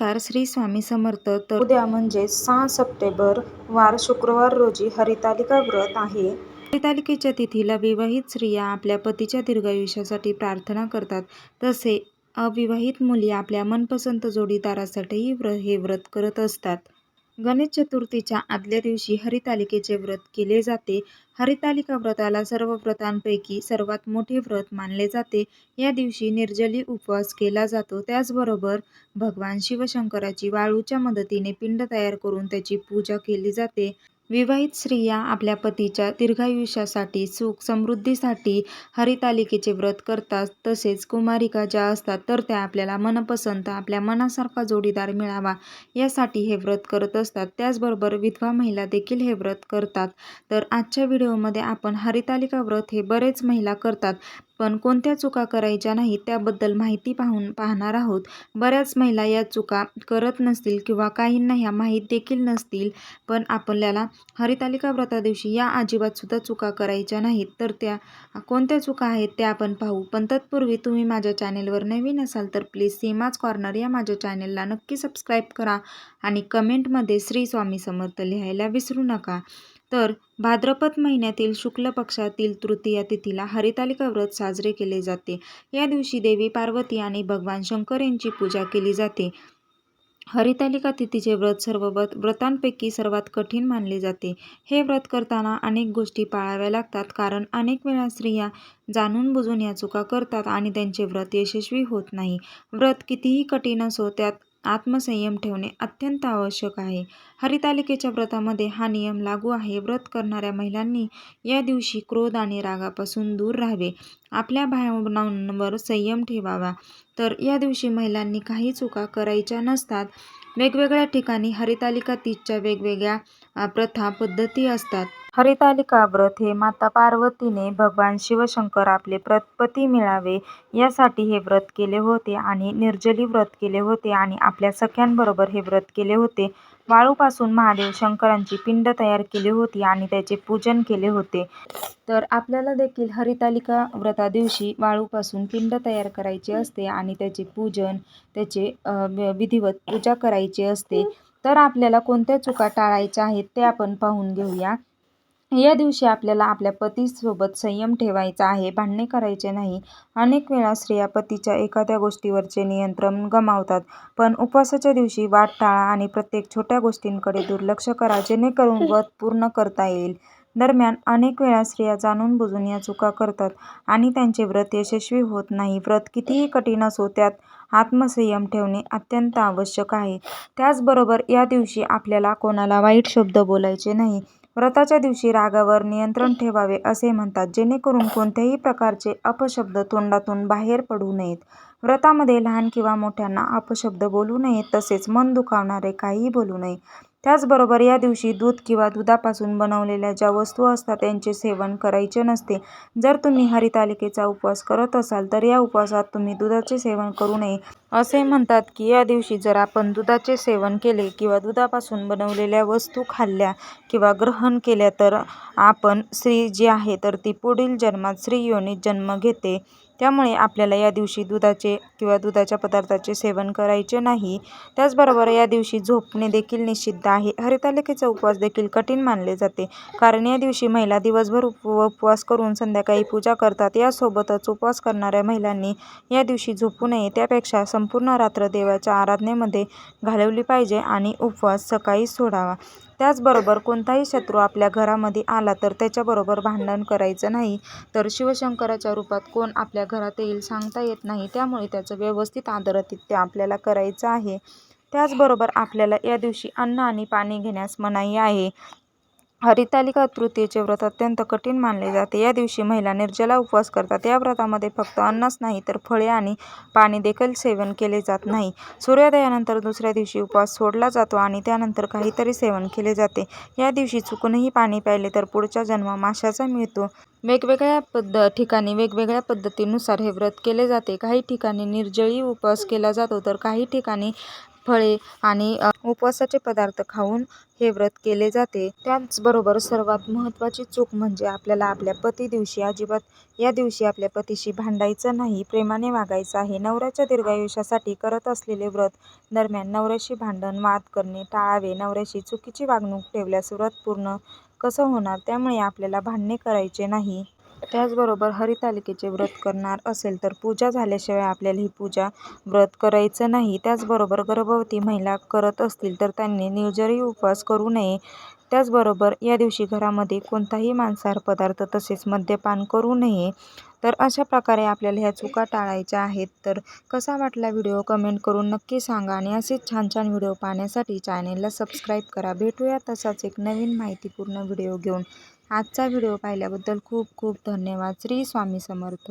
नमस्कार श्री स्वामी समर्थ. तर उद्या म्हणजे सहा सप्टेंबर वार शुक्रवार रोजी हरितालिका व्रत आहे. हरितालिकेच्या तिथीला विवाहित स्त्रिया आपल्या पतीच्या दीर्घायुष्यासाठी प्रार्थना करतात. तसे अविवाहित मुली आपल्या मनपसंत जोडीदारासाठीही व्र हे व्रत करत असतात. गणेश चतुर्थीच्या आदल्या दिवशी हरितालिकेचे व्रत केले जाते. हरितालिका व्रताला सर्व व्रतांपैकी सर्वात मोठे व्रत मानले जाते. या दिवशी निर्जली उपवास केला जातो. त्याचबरोबर भगवान शिवशंकराची वाळूच्या मदतीने पिंड तयार करून त्याची पूजा केली जाते. विवाहित स्त्रिया आपल्या पतीच्या दीर्घायुष्यासाठी सुख समृद्धीसाठी हरितालिकेचे व्रत करतात. तसेच कुमारिका ज्या असतात तर त्या आपल्याला मनपसंत आपल्या मनासारखा जोडीदार मिळावा यासाठी हे व्रत करत असतात. त्याचबरोबर विधवा महिला देखील हे व्रत करतात. तर आजच्या व्हिडिओमध्ये आपण हरितालिका व्रत हे बरेच महिला करतात. पण कोणत्या चुका करायच्या नाहीत त्याबद्दल माहिती पाहून पाहणार आहोत. बऱ्याच महिला या चुका करत नसतील किंवा काहींना ह्या माहीत देखील नसतील पण आपल्याला हरितालिका व्रता दिवशी या अजिबातसुद्धा चुका करायच्या नाहीत. तर त्या कोणत्या चुका आहेत त्या आपण पाहू. पण तत्पूर्वी तुम्ही माझ्या चॅनेलवर नवीन असाल तर प्लीज सीमाच कॉर्नर या माझ्या चॅनेलला नक्की सबस्क्राईब करा आणि कमेंटमध्ये श्री स्वामी समर्थ लिहायला विसरू नका. तर भाद्रपद महिन्यातील शुक्ल पक्षातील तृतीया तिथीला हरितालिका व्रत साजरे केले जाते. या दिवशी देवी पार्वती आणि भगवान शंकर यांची पूजा केली जाते. हरितालिका तिथीचे व्रत सर्व व्रत व्रतांपैकी सर्वात कठीण मानले जाते. हे व्रत करताना अनेक गोष्टी पाळाव्या लागतात कारण अनेक वेळा स्त्रिया जाणून बुजून या चुका करतात आणि त्यांचे व्रत यशस्वी होत नाही. व्रत कितीही कठीण असो त्यात आत्मसंयम ठेवणे अत्यंत आवश्यक आहे. हरितालिकेच्या व्रतामध्ये हा नियम लागू आहे. व्रत करणाऱ्या महिलांनी या दिवशी क्रोध आणि रागापासून दूर राहावे. आपल्या भावनांवर संयम ठेवावा. तर या दिवशी महिलांनी काही चुका करायच्या नसतात. वेगवेगळ्या ठिकाणी हरितालिका तीजच्या वेगवेगळ्या प्रथा पद्धती असतात. हरितालिका व्रत हे माता पार्वतीने भगवान शिवशंकर आपले प्रतपती मिळावे यासाठी हे व्रत केले होते आणि निर्जली व्रत केले होते आणि आपल्या सख्यांबरोबर हे व्रत केले होते. वाळूपासून महादेव शंकरांची पिंड तयार केली होती आणि त्याचे पूजन केले होते. तर आपल्याला देखील हरितालिका व्रता दिवशी वाळूपासून पिंड तयार करायचे असते आणि त्याचे पूजन त्याचे विधिवत पूजा करायची असते. तर आपल्याला कोणत्या चुका टाळायच्या आहेत ते आपण पाहून घेऊया. या दिवशी आपल्याला आपल्या पतीसोबत संयम ठेवायचा आहे भांडणे करायचे नाही. अनेक वेळा स्त्रिया पतीच्या एखाद्या गोष्टीवरचे नियंत्रण गमावतात पण उपवासाच्या दिवशी वाट टाळा आणि प्रत्येक छोट्या गोष्टींकडे दुर्लक्ष करा जेणेकरून व्रत पूर्ण करता येईल. दरम्यान अनेक वेळा स्त्रिया जाणून बुजून या चुका करतात आणि त्यांचे व्रत यशस्वी होत नाही. व्रत कितीही कठीण असो त्यात आत्मसंयम ठेवणे अत्यंत आवश्यक आहे. त्याचबरोबर या दिवशी आपल्याला कोणाला वाईट शब्द बोलायचे नाही. व्रताच्या दिवशी रागावर नियंत्रण ठेवावे असे म्हणतात जेणेकरून कोणत्याही प्रकारचे अपशब्द तोंडातून बाहेर पडू नयेत. व्रतामध्ये लहान किंवा मोठ्यांना अपशब्द बोलू नयेत तसेच मन दुखावणारे काहीही बोलू नये. त्याचबरोबर या दिवशी दूध किंवा दुधापासून बनवलेल्या ज्या वस्तू असतात त्यांचे सेवन करायचे नसते. जर तुम्ही हरितालिकेचा उपवास करत असाल तर या उपवासात तुम्ही दुधाचे सेवन करू नये. असे म्हणतात की या दिवशी जर आपण दुधाचे सेवन केले किंवा दुधापासून बनवलेल्या वस्तू खाल्ल्या किंवा ग्रहण केल्या तर आपण स्त्री जी आहे तर ती पुढील जन्मात स्त्री योनीत जन्म घेते. त्यामुळे आपल्याला या दिवशी दुधाचे किंवा दुधाच्या पदार्थाचे सेवन करायचे नाही. त्याचबरोबर या दिवशी झोपणे देखील निषिद्ध आहे. हरितालिकेचा उपवास देखील कठीण मानले जाते. कारण या दिवशी महिला दिवसभर उप उपवास करून संध्याकाळी पूजा करतात. यासोबतच उपवास करणाऱ्या महिलांनी या दिवशी झोपू नये. त्यापेक्षा संपूर्ण रात्र देवाच्या आराधनेमध्ये घालवली पाहिजे आणि उपवास सकाळी सोडावा. त्याचबरोबर कोणताही शत्रू आपल्या घरामध्ये आला तर त्याच्याबरोबर भांडण करायचं नाही. तर शिवशंकराच्या रूपात कोण आपल्या घरात येईल सांगता येत नाही. त्यामुळे त्याचं व्यवस्थित आदरातिथ्य आपल्याला करायचं आहे. त्याचबरोबर आपल्याला या दिवशी अन्न आणि पाणी घेण्यास मनाई आहे. हरितालिका तृतीयेचे व्रत अत्यंत कठीण मानले जाते. या दिवशी महिला निर्जला उपवास करतात. या व्रतामध्ये फक्त अन्नच नाही तर फळे आणि पाणी देखील सेवन केले जात नाही. सूर्योदयानंतर दुसऱ्या दिवशी उपवास सोडला जातो आणि त्यानंतर काहीतरी सेवन केले जाते. या दिवशी चुकूनही पाणी प्यायले तर पुढचा जन्म माशाचा मिळतो. वेगवेगळ्या पद्ध ठिकाणी वेगवेगळ्या पद्धतीनुसार हे व्रत केले जाते. काही ठिकाणी निर्जळी उपवास केला जातो तर काही ठिकाणी फळे आणि उपवासाचे पदार्थ खाऊन हे व्रत केले जाते. त्याचबरोबर सर्वात महत्त्वाची चूक म्हणजे आपल्याला आपल्या पती दिवशी अजिबात या दिवशी आपल्या पतीशी भांडायचं नाही, प्रेमाने वागायचं आहे. नवऱ्याच्या दीर्घायुष्यासाठी करत असलेले व्रत दरम्यान नवऱ्याशी भांडण, वाद करणे टाळावे. नवऱ्याशी चुकीची वागणूक ठेवल्यास व्रत पूर्ण कसं होणार? त्यामुळे आपल्याला भांडणे करायचे नाही. त्याचबरोबर हरितालिकेचे व्रत करणार असेल तर पूजा झाल्याशिवाय आपल्याला ही पूजा, व्रत करायचं नाही. त्याचबरोबर गर्भवती महिला करत असतील तर त्यांनी निर्जरी उपवास करू नये. त्याचबरोबर या दिवशी घरामध्ये कोणताही मांसाहार पदार्थ तसेच मद्यपान करू नये. तर अशा प्रकारे आपल्याला ह्या चुका टाळायच्या आहेत. तर कसा वाटला व्हिडिओ कमेंट करून नक्की सांगा आणि असेच छान छान व्हिडिओ पाहण्यासाठी चॅनेलला सबस्क्राईब करा. भेटूया तसाच एक नवीन माहितीपूर्ण व्हिडिओ घेऊन. आजचा व्हिडिओ पाहिल्याबद्दल खूप खूप धन्यवाद. श्री स्वामी समर्थ.